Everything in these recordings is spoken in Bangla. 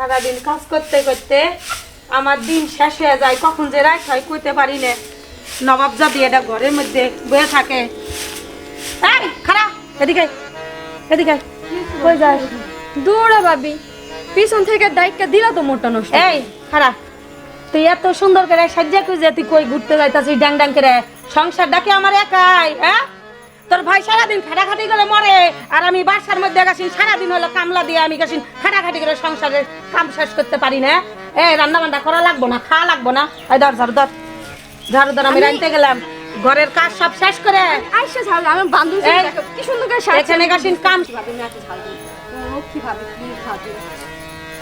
সারাদিন কাজ করতে করতে আমার দিন শেষ হয়ে যায় কখন যে রাত হয় কইতে পারি না। নবাব জাদি এটা ঘরের মধ্যে বয়ে থাকে। এই এদিকে এদিকে কই যাস? দৌড়া ভাবি পিছন থেকে ডাইকা দিলা তো মোটা নষ্ট। এই খারাপ তুই এত সুন্দর করে সাজ্জা খুঁজে তুই কই ঘুরতে যাইতাছিস ডাং ডাং করে? সংসার ডাকে আমার একাই হ্যাঁ? তোর ভাই সারাদিন খাটাখাটি করে মরে আর আমি বাসার মধ্যে গেছি সারাদিন হলো কামলা দিয়ে আমি গেছি খাটাখাটি করে সংসারের কাম শেষ করতে পারি না। এ রান্না বান্না করা লাগবো না খাওয়া লাগবো না? এই ধর ধর ধর। ঝাড়ু ধর আমি রাঁধতে গেলাম। ঘরের কাজ সব শেষ করে। আইসা ঝাল আমি বান্ধবী কি সুন্দর করে এখানে গেছিন কাম কীভাবে কি খাবে?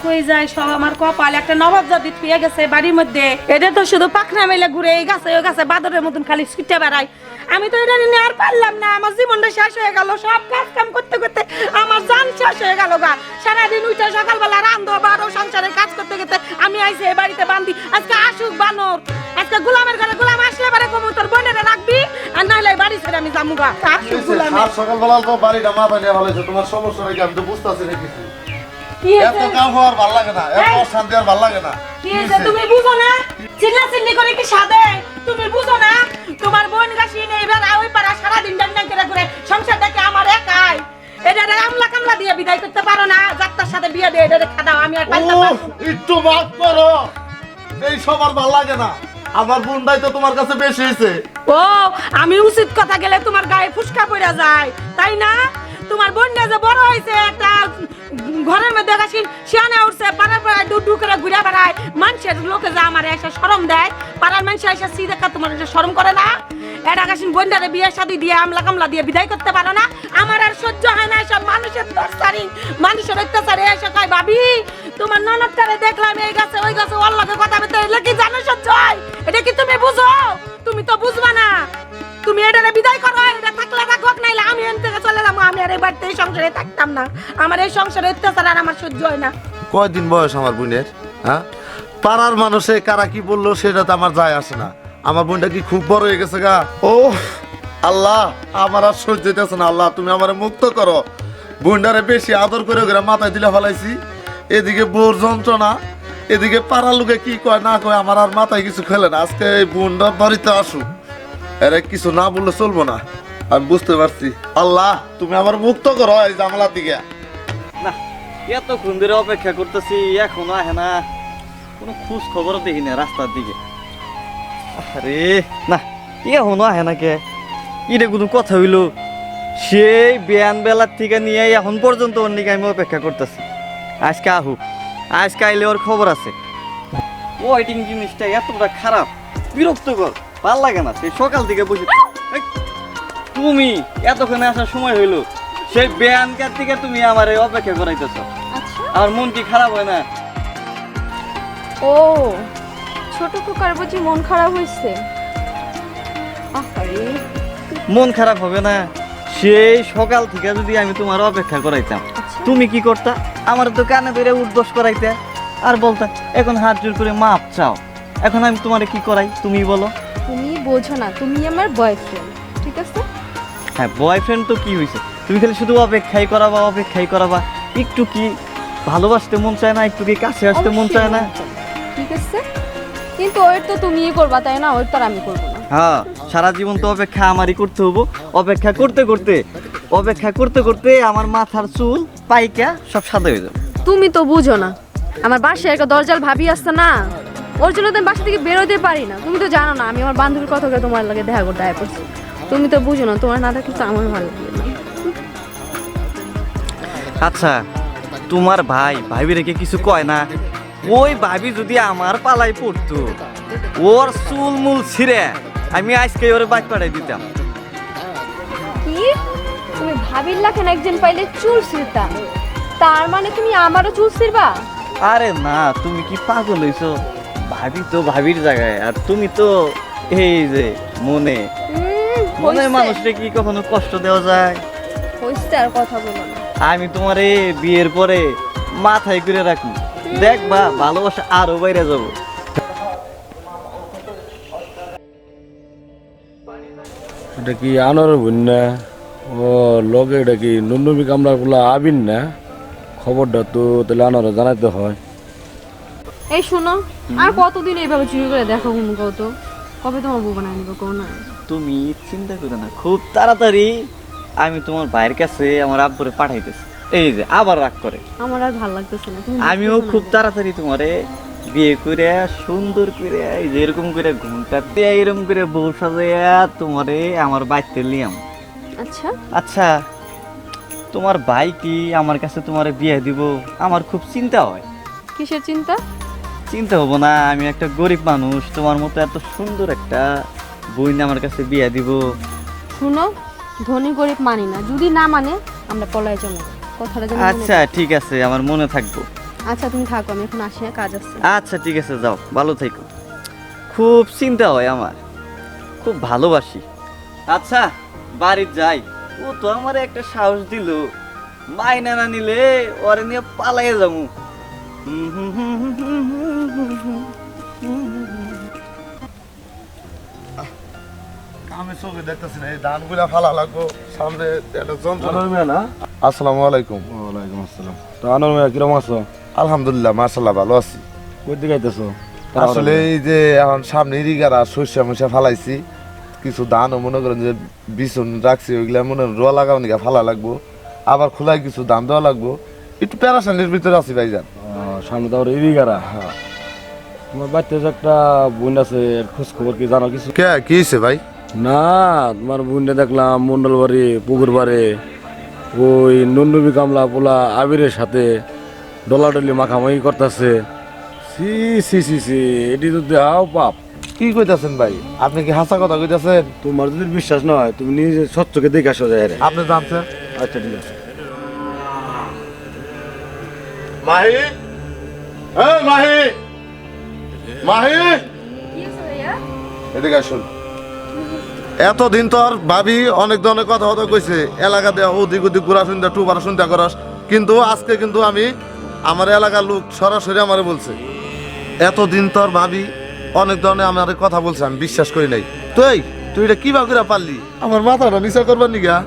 কই যায় সব আমার কপাল। একটা নবাব জাতি থুয়ে গেছে বাড়ির মধ্যে। এটা তো শুধু পাখনা মেলে ঘুরে এই গাছে ওই গাছে বাদরের মতন খালি ছুটে বেড়াই আমি তো এটা নিয়ে আর পারলাম না আমার জীবনটা শেষ হয়ে গেল। সব কাজ কাম করতে করতে আমার জান শেষ হয়ে গেল গা। সারাদিন উঠে সকালবেলা রান্ধো বারো সংসারের কাজ করতে করতে আমি আইসে এই বাড়িতে বান্ধি আজকে আসুক বানর আজকে গোলামের ঘরে গোলাম আসলে পারে কমু তোর বোনেরা রাখবি আর নাহলে বাড়ি ছেড়ে আমি আসুক গোলামে। সকালবেলা তো বাড়িটা মা বানিয়ে ভালো তোমার সমস্যা নাকি আমি তো বুঝতেছি না কিছু। কি এত কাম হওয়ার ভালো লাগে না এত এই! শান্তি আর ভালো লাগে না। কি হয়েছে? তুমি বুঝো না? চিল্লা চিল্লি করে কি সাদে তুমি বুঝো না? তোমার বোন গাছি নেই এবার ওই পাড়া সারাদিন ডান ডান করে ঘুরে সংসারটাকে আমার একাই। এটা আমলা কামলা দিয়ে বিদায় করতে পারো না। যাত্রার সাথে বিয়ে দিয়ে এটা খাদাও আমি আর পাইতাম না। একটু মাফ করো। এই সব ভালো লাগে না। আমার বোনটাই তো তোমার কাছে বেশি হয়েছে। ও আমি উচিত কথা গেলে তোমার গায়ে ফুসকা পড়ে যায় তাই না? তোমার বোন যে বড় হয়েছে একটা ঘরের মধ্যে গাছিন শিয়ানে উঠছে, পাড়ার পাড়ায় দু দু করে ঘুরে বেড়ায়। মানুষের লোকে যা আমার এসে শরম দেয়, পাড়ার মানুষ এসে সি দেখা তোমার এটা শরম করে না। এটা গাছিন বোনটারে বিয়ে শাদি দিয়ে, আমলা কামলা দিয়ে বিদায় করতে পারো না। আমার আর সহ্য হয় না এসব মানুষের দরকারি মানুষের অত্যাচারে এসে কয়, ভাবি, তোমার ননদটারে দেখলাম, এই গাছে, ওই গাছে, ওর লগে কথা বলতে এলে কি জানো সহ্য হয়? এটা কি তুমি বুঝো? তুমি তো বুঝবা না। তুমি এটারে বিদায় করো এটা থাকলে রাখো নাইলে আমি এন থেকে চলে আর এই বাড়িতে এই সংসারে থাকতাম না। আমার এই সংসারে অত্যাচার আর আমার সহ্য হয় না। কয়দিন বয়স আমার বোনের? হ্যাঁ? পাড়ার মানুষে কারা কি বলল সেটা তো আমার যায় আসে না। আমার বোনটা কি খুব বড় হয়ে গেছে গা? ও আল্লাহ আমার আর সহ্য হইতেছে না। আল্লাহ তুমি আমার মুক্ত করো। বোনটারে বেশি আদর করে করে মাথায় দিলে ফেলাইছি। এদিকে বোর যন্ত্রণা এদিকে পাড়ার লোকে কি কয় না কয় আমার আর মাথায় কিছু খেলে না। আজকে এই বোনটা বাড়িতে আসুক। এরা কিছু না বললে চলবো না। আমি বুঝতে পারছি। আল্লাহ তুমি আমার মুক্ত করো এই জামলার দিকে। না এতক্ষণ ধরে অপেক্ষা করতেছি এখনও আহে না। কোনো খোঁজ খবরও দেখি না রাস্তার দিকে। আরে না এখনও আহে না কে? ইরে কোনো কথা হইল? সেই বিয়ান বেলার থেকে নিয়ে এখন পর্যন্ত ওর নিকে আমি অপেক্ষা করতেছি। আজকে আহুক আজকে আইলে ওর খবর আছে। ওয়াইটিং জিনিসটা এতটা খারাপ বিরক্তকর ভালো লাগে না। সেই সকাল থেকে বসে তুমি এতক্ষণে আসার সময় হইল। সেই ব্যায়ামকার থেকে তুমি আমার অপেক্ষা করাইতেছ। আচ্ছা। আমার মন কি খারাপ হয় না? ও ছোট খোকার বুঝি মন খারাপ হয়েছে মন খারাপ হবে না। সেই সকাল থেকে যদি আমি তোমার অপেক্ষা করাইতাম তুমি কি করতা? আমার তো কানে ধরে উদ্দোষ করাইতে। আর বলতা এখন হাত জোর করে মাপ চাও। এখন আমি তোমারে কি করাই? তুমি বলো। তুমি বোঝো না তুমি আমার বয়ফ্রেন্ড ঠিক আছে? হ্যাঁ বয়ফ্রেন্ড তো কি হয়েছে তুমি খালি শুধু অপেক্ষাই করাবা অপেক্ষাই করাবা। একটু কি ভালোবাসতে মন চায় না একটু কি কাছে আসতে মন চায় না? ঠিক আছে? কিন্তু ওর তো তুমিই করবা তাই না? ওর তো আর আমি করব না। হ্যাঁ সারা জীবন তো অপেক্ষা আমারই করতে হব। অপেক্ষা করতে করতে অপেক্ষা করতে করতে আমার মাথার চুল পাইকা সব সাদা হয়ে যাবে। তুমি তো বুঝো না আমার বাসায় একটা দরজাল ভাবি আসছে না ওর জন্য তো আমি বাসা থেকে বেরোতে পারি না। তুমি তো জানো না আমি আমার বান্ধবীর কথা তোমার লাগে দেখা করতে আয় পড়ছি তুমি তো বুঝো না তোমার না থাকলে তো আমার ভালো লাগে না। আচ্ছা তোমার ভাই ভাবি রেখে কিছু কয় না? ওই ভাবি যদি আমার পালাই পড়তো ওর চুল মুল ছিঁড়ে আমি আজকে ওর বাইক পাঠাই দিতাম। কি? তুমি ভাবির লাখেন একজন পাইলে চুল ছিঁড়তাম তার মানে তুমি আমারও চুল ছিঁড়বা? আরে না তুমি কি পাগল হইছো? ভাবি তো ভাবির জায়গায় আর তুমি তো এই যে মনে উম, মনে মানুষকে কি কখনো কষ্ট দেওয়া যায়? হইছে আর কথা বলো না। আমি তোমার এই বিয়ের পরে মাথায় করে রাখি দেখবা ভালোবাসা আরও বাইরে যাব। এটা কি আনার বোন না? ও লগে এটা কি নুনবি কামড়া গুলা আবিন না? খবরটা তো তাহলে আনারা জানাইতে হয়। এই শোনো আর কতদিন এইভাবে চুরি করে দেখো কত কবে তোমার বউ বানায় নিবো কোন তুমি চিন্তা করো না খুব তাড়াতাড়ি আমি তোমার ভাইয়ের কাছে আমার আব্বুরে পাঠাইতেছি। এই যে আবার রাগ করে। আমার আর ভালো লাগতেছে না আমিও খুব তাড়াতাড়ি তোমারে বিয়ে করে সুন্দর করে এই যে এরকম করে ঘুমটা দিয়ে এরকম করে বউ সাজাইয়া তোমারে আমার বাড়িতে লিয়াম আচ্ছা। আচ্ছা তোমার ভাই কি আমার কাছে তোমারে বিয়ে দিব? আমার খুব চিন্তা হয়। কিসের চিন্তা? চিন্তা হব না আমি একটা গরিব মানুষ তোমার মতো এত সুন্দর একটা বই আমার কাছে বিয়া দিব। শুনো ধনী গরিব মানি না। যদি না মানে আমরা পলায় যাব কথাটা যেন মনে আচ্ছা ঠিক আছে আমার মনে থাকব। আচ্ছা তুমি থাকো আমি এখন আসি হ্যাঁ, কাজ আছে। আচ্ছা ঠিক আছে যাও ভালো থেকো। খুব চিন্তা হয় আমার। খুব ভালোবাসি। আচ্ছা বাড়ি যাই। ও তো আমার একটা সাহস দিল। মাইনা না নিলে ওরে নিয়ে পালাই যাব। আমি চোখে দেখতেছি না এই ধানগুলা ফালা লাগবো সামনে একটা যন্ত্রণা। মিয়া না? আসসালামু আলাইকুম। ওয়ালাইকুম আসসালাম। তো আনোর মিয়া কিরম আছো? আলহামদুলিল্লাহ মাশাল্লাহ ভালো আছি। কই দিকে আইতেছো আসলে এই যে এখন সামনে ইরিগারা শস্য মশা ফালাইছি কিছু ধানও মনে করেন যে বিছুন রাখছি ওইগুলা মনে রোয়া লাগাও নিকা ফালা লাগবো। আবার খোলায় কিছু দাম দেওয়া লাগবো। একটু প্যারাশানির ভিতরে আছি ভাইজান। সামনে আবার ইরিগারা। হ্যাঁ। তোমার বাড়িতে একটা বোন আছে খোঁজ খবর কি জানো কিছু? কে কি হয়েছে ভাই? না তোমার বোনটা দেখলাম মন্ডল বাড়ি পুকুর বাড়ি ওই নন্নবী কামলা পোলা আবিরের সাথে ডলাডলি মাখামাখি করতেছে। সি সি সি সি এটি তো দেহাও পাপ। কি কইতাছেন ভাই? আপনি কি হাসা কথা কইতাছেন? তোমার যদি বিশ্বাস নয় তুমি নিজে স্বচ্ছকে দেখে আসো যায় আপনি জানছেন? আচ্ছা ঠিক আছে। মাহি? এই মাহি! মাহি! এদিকে আসুন। এতদিন তোর ভাবি অনেক ধরনের কথা কথা কইছে এলাকা দেওয়া ওদিক ওদিক ঘোরা শুনতে টু পারা শুনতে করস। কিন্তু আজকে কিন্তু আমি আমার এলাকার লোক সরাসরি আমারে বলছে। এতদিন তোর ভাবি অনেক ধরনের আমার কথা বলছে আমি বিশ্বাস করি নাই। তুই তুই এটা কীভাবে করে পারলি? আমার মাথাটা নিচা করবার নিগা।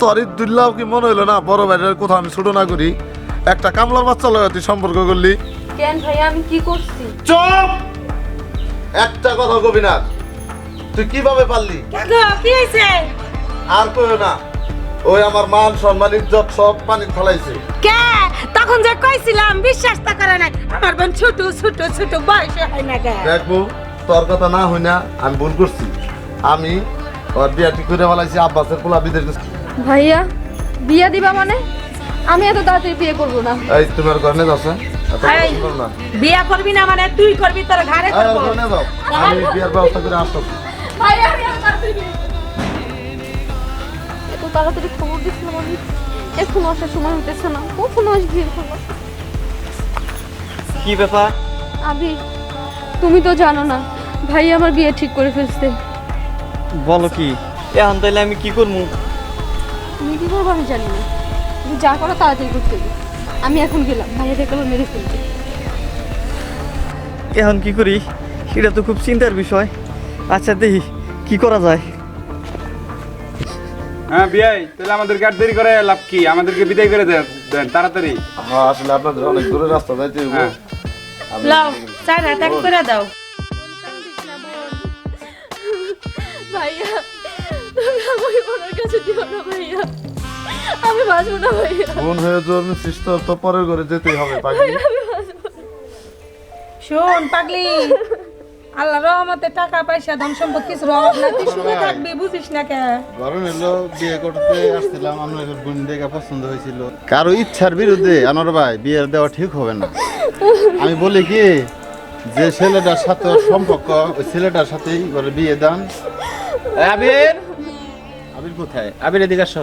তোর দুল্লাও কি মনে হইল না বড় ভাইয়ের কথা আমি ছোট না করি? একটা কামলার বাচ্চা লগে তুই সম্পর্ক করলি। কেন ভাই আমি কি করছি? চুপ! একটা কথা কবি না। তুই কীভাবে পারলি? কি হয়েছে? আর কইও না। ওই আমার মান সম্মান ইজ্জত সব পানি ফলাইছে কে? তখন যে কইছিলাম বিশ্বাস তা করে নাই। আমার বোন ছোট ছোট ছোট বয়স হয় না কে? দেখব তোর কথা না হই না আমি ভুল করছি। আমি ওর বিয়া ঠিক করে ফেলাইছি আব্বাসের পোলা বিদেশ গেছে। ভাইয়া বিয়া দিবা মানে? আমি এত তাড়াতাড়ি বিয়ে করব না। এই তোমার ঘরে যাচ্ছে এই, বিয়া করবি না মানে তুই করবি তোর ঘরে করব। ঘরে যাও। আমি বিয়ার ব্যবস্থা করে আসতেছি এত তাড়াতাড়ি খবর দিচ্ছিলাম আমি এখন আসার সময় হতেছে না কখন আসবি এখন কি ব্যাপার? আবি তুমি তো জানো না ভাই আমার বিয়ে ঠিক করে ফেলছে। বলো কি এখন তাইলে আমি কি করব তুমি কি করব আমি জানি না। তুমি যা করো তাড়াতাড়ি করতে আমি এখন গেলাম ভাইয়া দেখল মেরে ফেলবে এখন কি করি? সেটা তো খুব চিন্তার বিষয়। আচ্ছা দেখি কি করা যায়? হ্যাঁ বিয়াই তাহলে আমাদেরকে আর দেরি করে লাভ কি? আমাদেরকে বিদায় করে দেন দেন তাড়াতাড়ি। হ্যাঁ আসলে আপনাদের অনেক দূরে রাস্তা যাইতে হইব হ্যাঁ। লাও চার হাত এক করে দাও। ভাইয়া তুমি আমাকে ওনার কাছে দিও না ভাইয়া। আমি বাঁচবো না ভাইয়া। বোন হয়ে তো তো পরের ঘরে যেতেই হবে পাখি শোন পাগলি। আল্লাহ রহমতে টাকা পয়সা ধন সম্পদ কিছু অভাব না তুই সুখে থাকবি বুঝিস না কে? ঘরে নিলো বিয়ে করতে আসছিলাম আপনাদের বোন দেখে পছন্দ হয়েছিল। কারও ইচ্ছার বিরুদ্ধে আনোয়ার ভাই বিয়ে দেওয়া ঠিক হবে না। আমি বলি কি যে ছেলেটার সাথে সম্পর্ক ওই ছেলেটার সাথেই করে বিয়ে দেন। আবির? আবির কোথায়? আবির এদিকে আসো।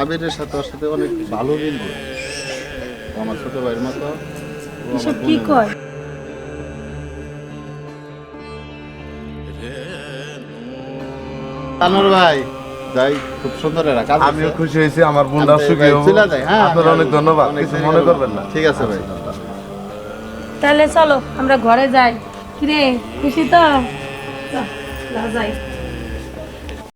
আবিরের সাথে ওর সাথে অনেক ভালো ও আমার ছোট ভাইয়ের মতো। আমার এসব কি বোনের। কয়? আনোয়ার ভাই যাই খুব সুন্দর এরা কাজ আমিও খুশি হয়েছি আমার আমি সুখী। চলে যাই, হ্যাঁ, আপনার অনেক ধন্যবাদ কিছু মনে করবেন না। ঠিক আছে ভাই। তাহলে চলো আমরা ঘরে যাই। কিরে খুশি তো? যাই।